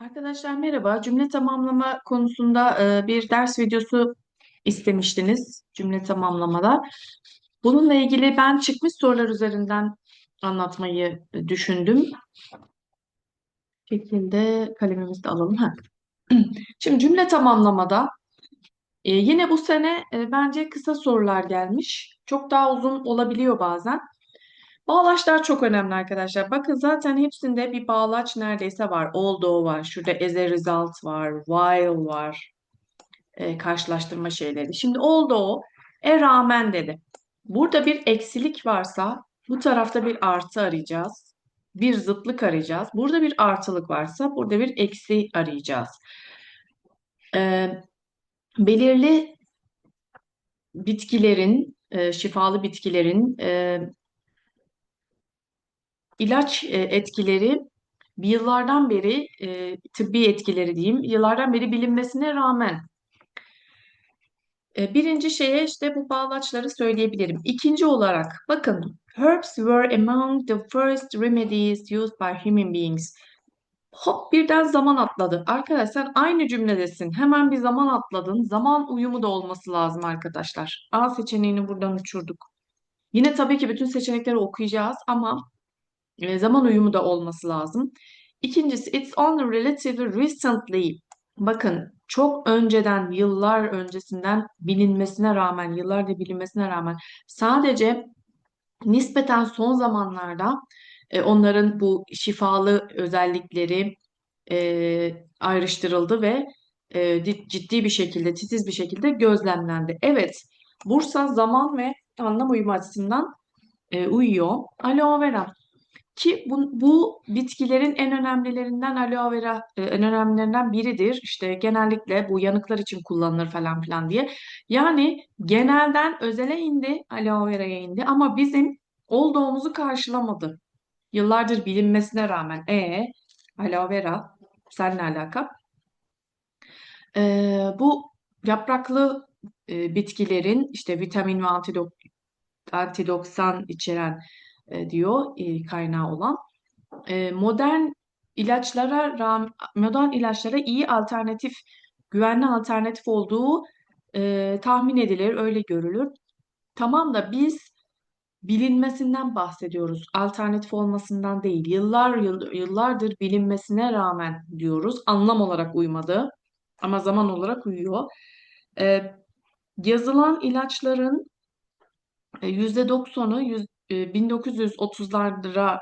Arkadaşlar merhaba. Cümle tamamlama konusunda e, bir ders videosu istemiştiniz cümle tamamlamada. Bununla ilgili ben çıkmış sorular üzerinden anlatmayı düşündüm. Şekilde kalemimizi de alalım. Ha. Şimdi cümle tamamlamada e, yine bu sene e, bence kısa sorular gelmiş. Çok daha uzun olabiliyor bazen. Bağlaçlar çok önemli arkadaşlar. Bakın zaten hepsinde bir bağlaç neredeyse var. Although var. Şurada as a result var. While var. e, karşılaştırma şeyleri. Şimdi although e rağmen dedi. Burada bir eksilik varsa bu tarafta bir artı arayacağız. Bir zıtlık arayacağız. Burada bir artılık varsa burada bir eksi arayacağız. E, belirli bitkilerin, e, şifalı bitkilerin e, ilaç e, etkileri yıllardan beri e, tıbbi etkileri diyeyim, yıllardan beri bilinmesine rağmen e, birinci şeye işte bu bağlaçları söyleyebilirim. İkinci olarak bakın herbs were among the first remedies used by human beings. Hop birden zaman atladı. Arkadaş sen aynı cümledesin. Hemen bir zaman atladın. Zaman uyumu da olması lazım arkadaşlar. A seçeneğini buradan uçurduk. Yine tabii ki bütün seçenekleri okuyacağız ama e, zaman uyumu da olması lazım. İkincisi, it's only relatively recently. Bakın çok önceden, yıllar öncesinden bilinmesine rağmen, yıllardır bilinmesine rağmen sadece nispeten son zamanlarda e, onların bu şifalı özellikleri e, ayrıştırıldı ve e, di- ciddi bir şekilde, titiz bir şekilde gözlemlendi. Evet, Bursa zaman ve anlam uyumu açısından e, uyuyor. Aloe vera. Ki bu, bu bitkilerin en önemlilerinden aloe vera e, en önemlilerinden biridir. İşte genellikle bu yanıklar için kullanılır falan filan diye. Yani genelden özele indi, aloe vera'ya indi ama bizim olduğumuzu karşılamadı. Yıllardır bilinmesine rağmen. E aloe vera seninle alaka. E, bu yapraklı e, bitkilerin işte vitamin ve antidok antidoksan içeren e, diyor e, kaynağı olan. E, modern ilaçlara modern ilaçlara iyi alternatif, güvenli alternatif olduğu e, tahmin edilir, öyle görülür. Tamam da biz bilinmesinden bahsediyoruz, alternatif olmasından değil. Yıllar yıl, yıllardır bilinmesine rağmen diyoruz. Anlam olarak uymadı ama zaman olarak uyuyor. E, yazılan ilaçların %90'ı yüz- e, 1930'lara